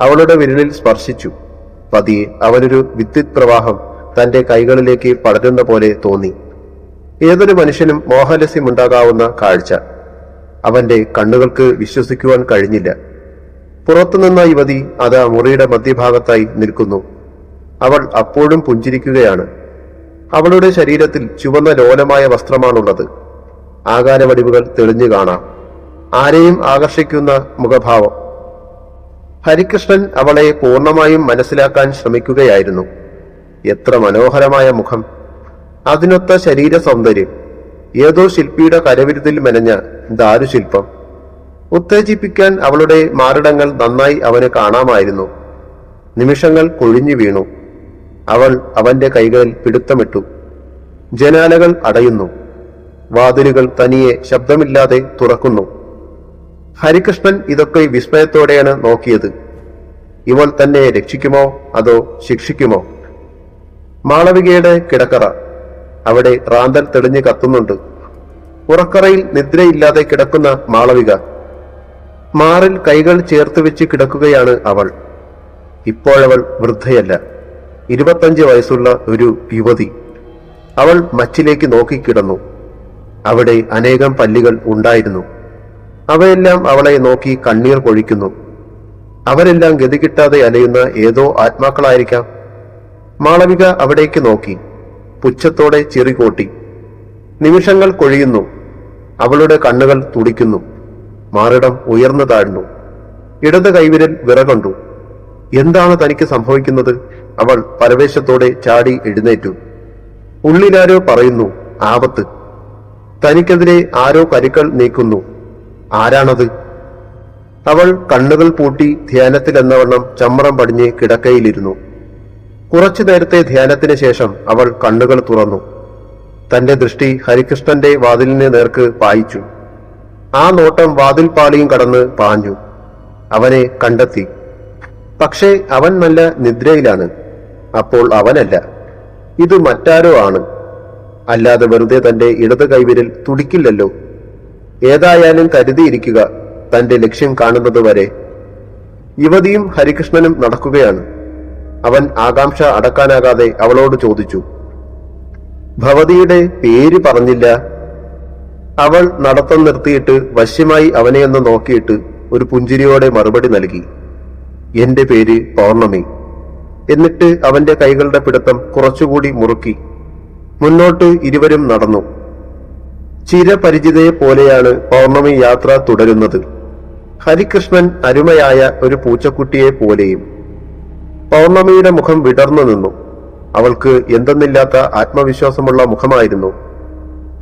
അവളുടെ വിരലിൽ സ്പർശിച്ചു. പതിയെ അവനൊരു വിദ്യുത് പ്രവാഹം തന്റെ കൈകളിലേക്ക് പടരുന്ന പോലെ തോന്നി. ഏതൊരു മനുഷ്യനും മോഹലസ്യമുണ്ടാകാവുന്ന കാഴ്ച. അവന്റെ കണ്ണുകൾക്ക് വിശ്വസിക്കുവാൻ കഴിഞ്ഞില്ല. പുറത്തുനിന്ന യുവതി അത് മുറിയുടെ മധ്യഭാഗത്തായി നിൽക്കുന്നു. അവൾ അപ്പോഴും പുഞ്ചിരിക്കുകയാണ്. അവളുടെ ശരീരത്തിൽ ചുവന്ന ലോലമായ വസ്ത്രമാണുള്ളത്. ആകാരവടിവുകൾ തെളിഞ്ഞു കാണാം. ആരെയും ആകർഷിക്കുന്ന മുഖഭാവം. ഹരികൃഷ്ണൻ അവളെ പൂർണമായും മനസ്സിലാക്കാൻ ശ്രമിക്കുകയായിരുന്നു. എത്ര മനോഹരമായ മുഖം. അതിനൊത്ത ശരീര സൗന്ദര്യം ഏതോ ശില്പിയുടെ കരവിരുതിൽ മെനഞ്ഞ ദാരുശില്പം. ഉത്തേജിപ്പിക്കാൻ അവളുടെ മാറിടങ്ങൾ നന്നായി അവന് കാണാമായിരുന്നു. നിമിഷങ്ങൾ കൊഴിഞ്ഞു വീണു. അവൾ അവന്റെ കൈകളിൽ പിടുത്തമിട്ടു. ജനാലകൾ അടയുന്നു. വാതിലുകൾ തനിയെ ശബ്ദമില്ലാതെ തുറക്കുന്നു. ഹരികൃഷ്ണൻ ഇതൊക്കെ വിസ്മയത്തോടെയാണ് നോക്കിയത്. ഇവൾ തന്നെ രക്ഷിക്കുമോ? അതോ ശിക്ഷിക്കുമോ? മാളവികയുടെ കിടക്കറ. അവിടെ റാന്തൽ തെളിഞ്ഞു കത്തുന്നുണ്ട്. ഉറക്കറയിൽ നിദ്രയില്ലാതെ കിടക്കുന്ന മാളവിക. മാറിൽ കൈകൾ ചേർത്ത് വെച്ച് കിടക്കുകയാണ് അവൾ. ഇപ്പോഴവൾ വൃദ്ധയല്ല. ഇരുപത്തഞ്ച് വയസ്സുള്ള ഒരു യുവതി. അവൾ മച്ചിലേക്ക് നോക്കിക്കിടന്നു അവിടെ അനേകം പല്ലികൾ ഉണ്ടായിരുന്നു. അവയെല്ലാം അവളെ നോക്കി കണ്ണീർ പൊഴിക്കുന്നു അവരെല്ലാം ഗതി കിട്ടാതെ അലയുന്ന ഏതോ ആത്മാക്കളായിരിക്കാം. മാളവിക അവിടേക്ക് നോക്കി പുച്ഛത്തോടെ ചിറികോട്ടി നിമിഷങ്ങൾ കൊഴിയുന്നു അവളുടെ കണ്ണുകൾ തുടിക്കുന്നു മാറിടം ഉയർന്നു താഴ്ന്നു. ഇടത് കൈവിരൽ വിറകൊണ്ടു എന്താണ് തനിക്ക് സംഭവിക്കുന്നത്? അവൾ പരവേശത്തോടെ ചാടി എഴുന്നേറ്റു. ഉള്ളിലാരോ പറയുന്നു ആപത്ത്. തനിക്കെതിരെ ആരോ കരുക്കൾ നീക്കുന്നു. ആരാണത്? അവൾ കണ്ണുകൾ പൂട്ടി ധ്യാനത്തിൽ എന്നവണ്ണം ചമ്മറം പടിഞ്ഞ് കിടക്കയിലിരുന്നു. കുറച്ചു നേരത്തെ ധ്യാനത്തിന് ശേഷം അവൾ കണ്ണുകൾ തുറന്നു. തന്റെ ദൃഷ്ടി ഹരികൃഷ്ണന്റെ വാതിലിന് നേർക്ക് പായിച്ചു. ആ നോട്ടം വാതിൽ പാളിയും കടന്ന് പാഞ്ഞു. അവനെ കണ്ടെത്തി. പക്ഷേ അവൻ നല്ല നിദ്രയിലാണ്. അപ്പോൾ അവനല്ല. ഇത് മറ്റാരോ ആണ്. അല്ലാതെ വെറുതെ തന്റെ ഇടത് കൈവിരൽ തുടിക്കില്ലല്ലോ. ഏതായാലും കരുതിയിരിക്കുക. തന്റെ ലക്ഷ്യം കാണുന്നത് വരെ യുവതിയും ഹരികൃഷ്ണനും നടക്കുകയാണ്. അവൻ ആകാംക്ഷ അടക്കാനാകാതെ അവളോട് ചോദിച്ചു ഭവതിയുടെ പേര് പറഞ്ഞില്ല. അവൾ നടത്തം നിർത്തിയിട്ട് വശ്യമായി അവനെയൊന്ന് നോക്കിയിട്ട് ഒരു പുഞ്ചിരിയോടെ മറുപടി നൽകി എന്റെ പേര് പൗർണമി എന്നിട്ട് അവന്റെ കൈകളുടെ പിടുത്തം കുറച്ചുകൂടി മുറുക്കി. മുന്നോട്ട് ഇരുവരും നടന്നു. ചിരപരിചിതയെ പോലെയാണ് പൗർണമി യാത്ര തുടരുന്നത്. ഹരികൃഷ്ണൻ അരുമയായ ഒരു പൂച്ചക്കുട്ടിയെ പോലെയും പൗർണമിയുടെ മുഖം വിടർന്നു നിന്നു. അവൾക്ക് എന്തെന്നില്ലാത്ത ആത്മവിശ്വാസമുള്ള മുഖമായിരുന്നു.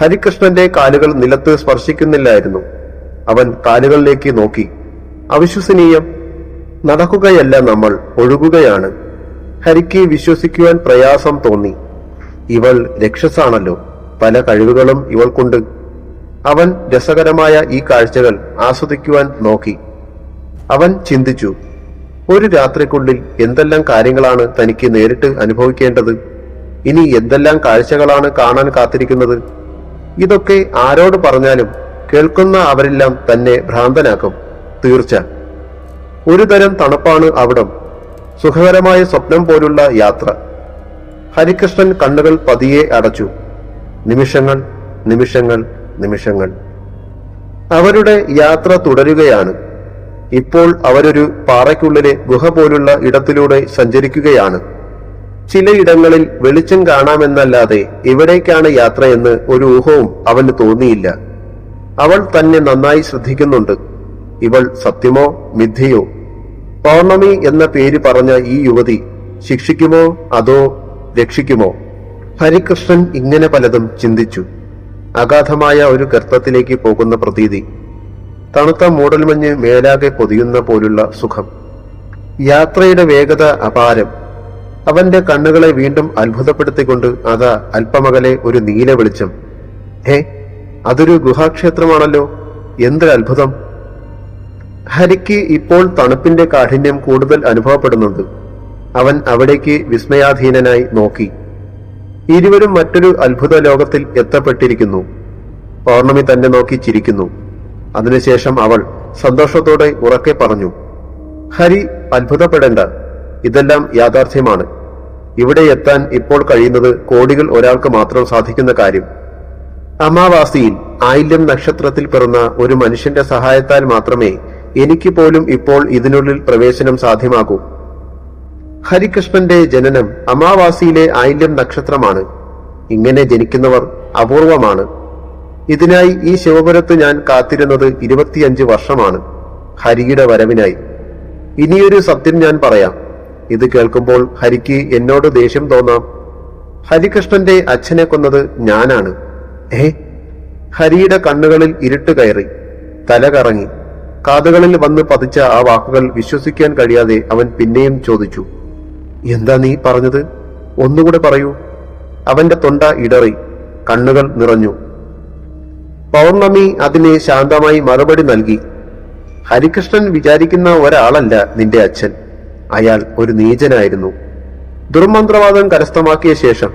ഹരികൃഷ്ണന്റെ കാലുകൾ നിലത്ത് സ്പർശിക്കുന്നില്ലായിരുന്നു. അവൻ കാലുകളിലേക്ക് നോക്കി. അവിശ്വസനീയം നടക്കുകയല്ല നമ്മൾ ഒഴുകുകയാണ്. ഹരിക്ക് വിശ്വസിക്കുവാൻ പ്രയാസം തോന്നി. ഇവൾ രക്ഷസാണല്ലോ. പല കഴിവുകളും ഇവൾക്കുണ്ട്. അവൻ രസകരമായ ഈ കാഴ്ചകൾ ആസ്വദിക്കുവാൻ നോക്കി. അവൻ ചിന്തിച്ചു ഒരു രാത്രിക്കുള്ളിൽ എന്തെല്ലാം കാര്യങ്ങളാണ് തനിക്ക് നേരിട്ട് അനുഭവിക്കേണ്ടത്? ഇനി എന്തെല്ലാം കാഴ്ചകളാണ് കാണാൻ കാത്തിരിക്കുന്നത്? ഇതൊക്കെ ആരോട് പറഞ്ഞാലും കേൾക്കുന്ന അവരെല്ലാം തന്നെ ഭ്രാന്തനാക്കും. തീർച്ച. ഒരു തരം തണുപ്പാണ് അവിടം. സുഖകരമായ സ്വപ്നം പോലുള്ള യാത്ര. ഹരികൃഷ്ണൻ കണ്ണുകൾ പതിയെ അടച്ചു. നിമിഷങ്ങൾ നിമിഷങ്ങൾ നിമിഷങ്ങൾ. അവരുടെ യാത്ര തുടരുകയാണ്. ഇപ്പോൾ അവരൊരു പാറയ്ക്കുള്ളിലെ ഗുഹ പോലുള്ള ഇടത്തിലൂടെ സഞ്ചരിക്കുകയാണ്. ചിലയിടങ്ങളിൽ വെളിച്ചം കാണാമെന്നല്ലാതെ എവിടേക്കാണ് യാത്രയെന്ന് ഒരു ഊഹവും അവന് തോന്നിയില്ല. അവൾ തന്നെ നന്നായി ശ്രദ്ധിക്കുന്നുണ്ട്. ഇവൾ സത്യമോ മിഥ്യയോ? പൗർണമി എന്ന പേര് പറഞ്ഞ ഈ യുവതി ശിക്ഷിക്കുമോ അതോ രക്ഷിക്കുമോ? ഹരികൃഷ്ണൻ ഇങ്ങനെ പലതും ചിന്തിച്ചു. അഗാധമായ ഒരു ഗർത്തത്തിലേക്ക് പോകുന്ന പ്രതീതി. തണുത്ത മൂടൽമഞ്ഞ് മേലാകെ പൊതിയുന്ന പോലുള്ള സുഖം. യാത്രയുടെ വേഗത അപാരം. അവന്റെ കണ്ണുകളെ വീണ്ടും അത്ഭുതപ്പെടുത്തിക്കൊണ്ട് അതാ അല്പമകലെ ഒരു നീല വെളിച്ചം. ഹേ അതൊരു ഗുഹാക്ഷേത്രമാണല്ലോ. എന്തൊരു അത്ഭുതം. ഹരിക്ക് ഇപ്പോൾ തണുപ്പിന്റെ കാഠിന്യം കൂടുതൽ അനുഭവപ്പെടുന്നുണ്ട്. അവൻ അവിടേക്ക് വിസ്മയാധീനനായി നോക്കി. ഇരുവരും മറ്റൊരു അത്ഭുത ലോകത്തിൽ എത്തപ്പെട്ടിരിക്കുന്നു. പൗർണമി തന്നെ നോക്കി ചിരിക്കുന്നു. അതിനുശേഷം അവൾ സന്തോഷത്തോടെ ഉറക്കെ പറഞ്ഞു ഹരി അത്ഭുതപ്പെടേണ്ട. ഇതെല്ലാം യാഥാർത്ഥ്യമാണ്. ഇവിടെ എത്താൻ ഇപ്പോൾ കഴിയുന്നത് കോടികൾ ഒരാൾക്ക് മാത്രം സാധിക്കുന്ന കാര്യം. അമാവാസിയിൽ ആയില്യം നക്ഷത്രത്തിൽ പിറന്ന ഒരു മനുഷ്യന്റെ സഹായത്താൽ മാത്രമേ എനിക്ക് പോലും ഇപ്പോൾ ഇതിനുള്ളിൽ പ്രവേശനം സാധ്യമാകൂ. ഹരികൃഷ്ണന്റെ ജനനം അമാവാസിയിലെ ആയില്യം നക്ഷത്രമാണ്. ഇങ്ങനെ ജനിക്കുന്നവർ അപൂർവമാണ്. ഇതിനായി ഈ ശിവപുരത്ത് ഞാൻ കാത്തിരുന്നത് ഇരുപത്തിയഞ്ച് വർഷമാണ്. ഹരിയുടെ വരവിനായി. ഇനിയൊരു സത്യം ഞാൻ പറയാം. ഇത് കേൾക്കുമ്പോൾ ഹരിക്ക് എന്നോട് ദേഷ്യം തോന്നാം. ഹരികൃഷ്ണന്റെ അച്ഛനെ കൊന്നത് ഞാനാണ്. ഏ? ഹരിയുടെ കണ്ണുകളിൽ ഇരുട്ട് കയറി. തല കറങ്ങി. കാതുകളിൽ വന്ന് പതിച്ച ആ വാക്കുകൾ വിശ്വസിക്കാൻ കഴിയാതെ അവൻ പിന്നെയും ചോദിച്ചു. എന്താ നീ പറഞ്ഞത്? ഒന്നുകൂടെ പറയൂ. അവന്റെ തൊണ്ട ഇടറി കണ്ണുകൾ നിറഞ്ഞു. പൗർണമി അതിനെ ശാന്തമായി മറുപടി നൽകി. ഹരികൃഷ്ണൻ വിചാരിക്കുന്ന ഒരാളല്ല നിന്റെ അച്ഛൻ. അയാൾ ഒരു നീചനായിരുന്നു. ദുർമന്ത്രവാദം കരസ്ഥമാക്കിയ ശേഷം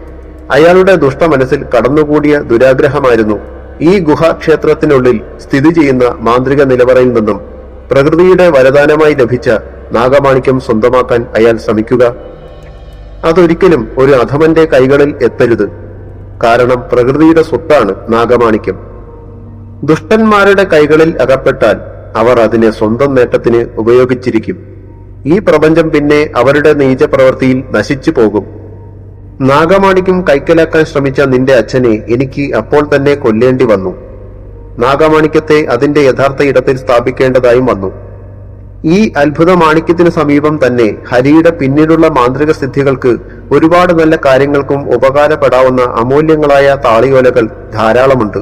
അയാളുടെ ദുഷ്ടമനസ്സിൽ കടന്നുകൂടിയ ദുരാഗ്രഹമായിരുന്നു. ഈ ഗുഹാക്ഷേത്രത്തിനുള്ളിൽ സ്ഥിതി ചെയ്യുന്ന മാന്ത്രിക നിലവറയിൽ നിന്നും പ്രകൃതിയുടെ വരദാനമായി ലഭിച്ച നാഗമാണിക്യം സ്വന്തമാക്കാൻ അയാൾ ശ്രമിക്കുക അതൊരിക്കലും ഒരു അധമന്റെ കൈകളിൽ എത്തരുത്. കാരണം പ്രകൃതിയുടെ സ്വത്താണ് നാഗമാണിക്യം. ദുഷ്ടന്മാരുടെ കൈകളിൽ അകപ്പെട്ടാൽ അവർ അതിനെ സ്വന്തം നേട്ടത്തിന് ഉപയോഗിച്ചിരിക്കും. ഈ പ്രപഞ്ചം പിന്നെ അവരുടെ നീചപ്രവൃത്തിയിൽ നശിച്ചു പോകും. നാഗമാണിക്യം കൈക്കലാക്കാൻ ശ്രമിച്ച നിന്റെ അച്ഛനെ എനിക്ക് അപ്പോൾ തന്നെ കൊല്ലേണ്ടി വന്നു. നാഗമാണിക്യത്തെ അതിന്റെ യഥാർത്ഥ ഇടത്തിൽ സ്ഥാപിക്കേണ്ടതായും വന്നു. ഈ അത്ഭുത മാണിക്യത്തിന് സമീപം തന്നെ ഹരിയുടെ പിന്നിലുള്ള മാന്ത്രിക സിദ്ധികൾക്ക് ഒരുപാട് നല്ല കാര്യങ്ങൾക്കും ഉപകാരപ്പെടാവുന്ന അമൂല്യങ്ങളായ താളിയോലകൾ ധാരാളമുണ്ട്.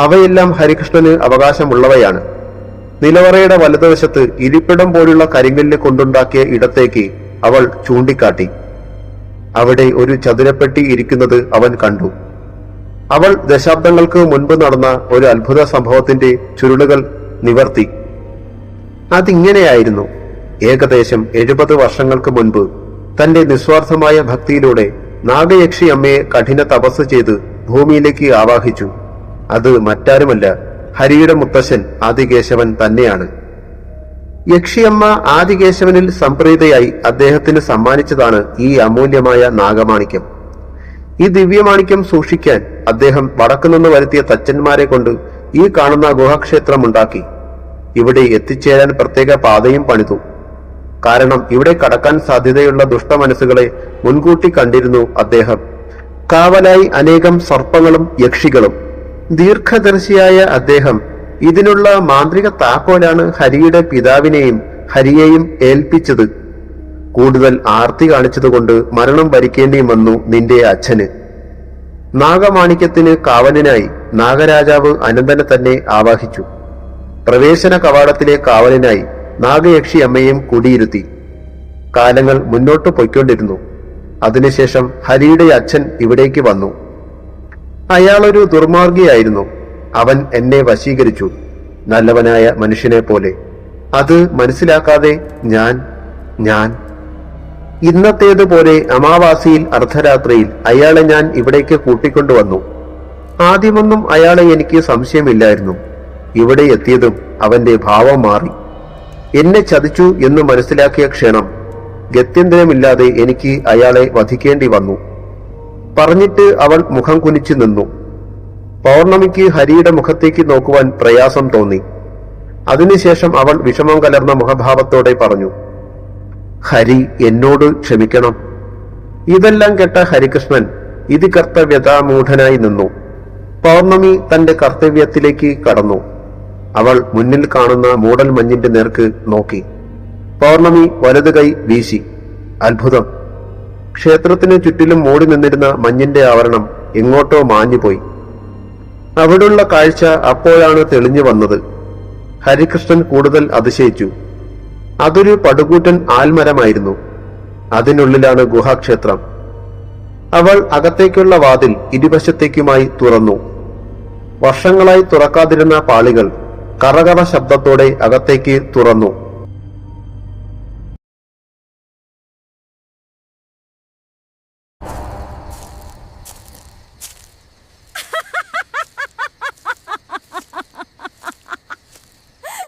അവയെല്ലാം ഹരികൃഷ്ണന് അവകാശമുള്ളവയാണ്. നിലവറയുടെ വലതുവശത്ത് ഇരിപ്പിടം പോലുള്ള കരിങ്കല്ല് കൊണ്ടുണ്ടാക്കിയ ഇടത്തേക്ക് അവൾ ചൂണ്ടിക്കാട്ടി. അവിടെ ഒരു ചതുരപ്പെട്ടി ഇരിക്കുന്നത് അവൻ കണ്ടു. അവൾ ദശാബ്ദങ്ങൾക്ക് മുൻപ് നടന്ന ഒരു അത്ഭുത സംഭവത്തിന്റെ ചുരുളുകൾ നിവർത്തി. അതിങ്ങനെയായിരുന്നു. ഏകദേശം എഴുപത് വർഷങ്ങൾക്ക് മുൻപ് തന്റെ നിസ്വാർത്ഥമായ ഭക്തിയിലൂടെ നാഗയക്ഷി അമ്മയെ കഠിന തപസ് ചെയ്ത് ഭൂമിയിലേക്ക് ആവാഹിച്ചു. അത് മറ്റാരുമല്ല ഹരിയുടെ മുത്തശ്ശൻ ആദികേശവൻ തന്നെയാണ്. യക്ഷിയമ്മ ആദികേശവനിൽ സംപ്രീതയായി അദ്ദേഹത്തിന് സമ്മാനിച്ചതാണ് ഈ അമൂല്യമായ നാഗമാണിക്യം. ഈ ദിവ്യമാണിക്യം സൂക്ഷിക്കാൻ അദ്ദേഹം വടക്കുനിന്ന് വരുത്തിയ തച്ചന്മാരെ കൊണ്ട് ഈ കാണുന്ന ഗുഹാക്ഷേത്രം ഉണ്ടാക്കി ഇവിടെ എത്തിച്ചേരാൻ പ്രത്യേക പാതയും പണിതു. കാരണം ഇവിടെ കടക്കാൻ സാധ്യതയുള്ള ദുഷ്ടമനസ്സുകളെ മുൻകൂട്ടി കണ്ടിരുന്നു അദ്ദേഹം. കാവലായി അനേകം സർപ്പങ്ങളും യക്ഷികളും. ദീർഘദർശിയായ അദ്ദേഹം ഇതിനുള്ള മാന്ത്രിക താക്കോലാണ് ഹരിയുടെ പിതാവിനെയും ഹരിയെയും ഏൽപ്പിച്ചത്. കൂടുതൽ ആർത്തി കാണിച്ചതുകൊണ്ട് മരണം ഭരിക്കേണ്ടിയും വന്നു നിന്റെ അച്ഛന്. നാഗമാണിക്യത്തിന് കാവലിനായി നാഗരാജാവ് അനന്തനെ തന്നെ ആവാഹിച്ചു. പ്രവേശന കവാടത്തിലെ കാവലിനായി നാഗയക്ഷി അമ്മയും കുടിയിരുത്തി. കാലങ്ങൾ മുന്നോട്ട് പൊയ്ക്കൊണ്ടിരുന്നു. അതിനുശേഷം ഹരിയുടെ അച്ഛൻ ഇവിടേക്ക് വന്നു. അയാളൊരു ദുർമാർഗിയായിരുന്നു. അവൻ എന്നെ വശീകരിച്ചു. നല്ലവനായ മനുഷ്യനെ പോലെ. അത് മനസ്സിലാക്കാതെ ഞാൻ ഞാൻ. ഇന്നത്തേതുപോലെ അമാവാസിയിൽ അർദ്ധരാത്രിയിൽ അയാളെ ഞാൻ ഇവിടേക്ക് കൂട്ടിക്കൊണ്ടുവന്നു. ആദ്യമൊന്നും അയാളെ എനിക്ക് സംശയമില്ലായിരുന്നു. ഇവിടെ എത്തിയതും അവന്റെ ഭാവം മാറി. എന്നെ ചതിച്ചു എന്ന് മനസ്സിലാക്കിയ ക്ഷണം ഗത്യന്തരമില്ലാതെ എനിക്ക് അയാളെ വധിക്കേണ്ടി വന്നു. പറഞ്ഞിട്ട് അവൾ മുഖം കുനിച്ചു നിന്നു. പൗർണമിക്ക് ഹരിയുടെ മുഖത്തേക്ക് നോക്കുവാൻ പ്രയാസം തോന്നി. അതിനുശേഷം അവൾ വിഷമം കലർന്ന മുഖഭാവത്തോടെ പറഞ്ഞു ഹരി എന്നോട് ക്ഷമിക്കണം. ഇതെല്ലാം കേട്ട ഹരികൃഷ്ണൻ ഇത് കർത്തവ്യതാമൂഢനായി നിന്നു. പൗർണമി തന്റെ കർത്തവ്യത്തിലേക്ക് കടന്നു. അവൾ മുന്നിൽ കാണുന്ന മൂടൽ മഞ്ഞിന്റെ നേർക്ക് നോക്കി. പൗർണമി വലത് കൈ വീശി. അത്ഭുതം. ക്ഷേത്രത്തിന് ചുറ്റിലും മൂടി നിന്നിരുന്ന മഞ്ഞിന്റെ ആവരണം എങ്ങോട്ടോ മാഞ്ഞുപോയി. അവിടുള്ള കാഴ്ച അപ്പോഴാണ് തെളിഞ്ഞു വന്നത്. ഹരികൃഷ്ണൻ കൂടുതൽ അതിശയിച്ചു. അതൊരു പടുകൂറ്റൻ ആൽമരമായിരുന്നു. അതിനുള്ളിലാണ് ഗുഹാക്ഷേത്രം. അവൾ അകത്തേക്കുള്ള വാതിൽ ഇരുവശത്തേക്കുമായി തുറന്നു. വർഷങ്ങളായി തുറക്കാതിരുന്ന പാളികൾ കറകറ ശബ്ദത്തോടെ അകത്തേക്ക് തുറന്നു.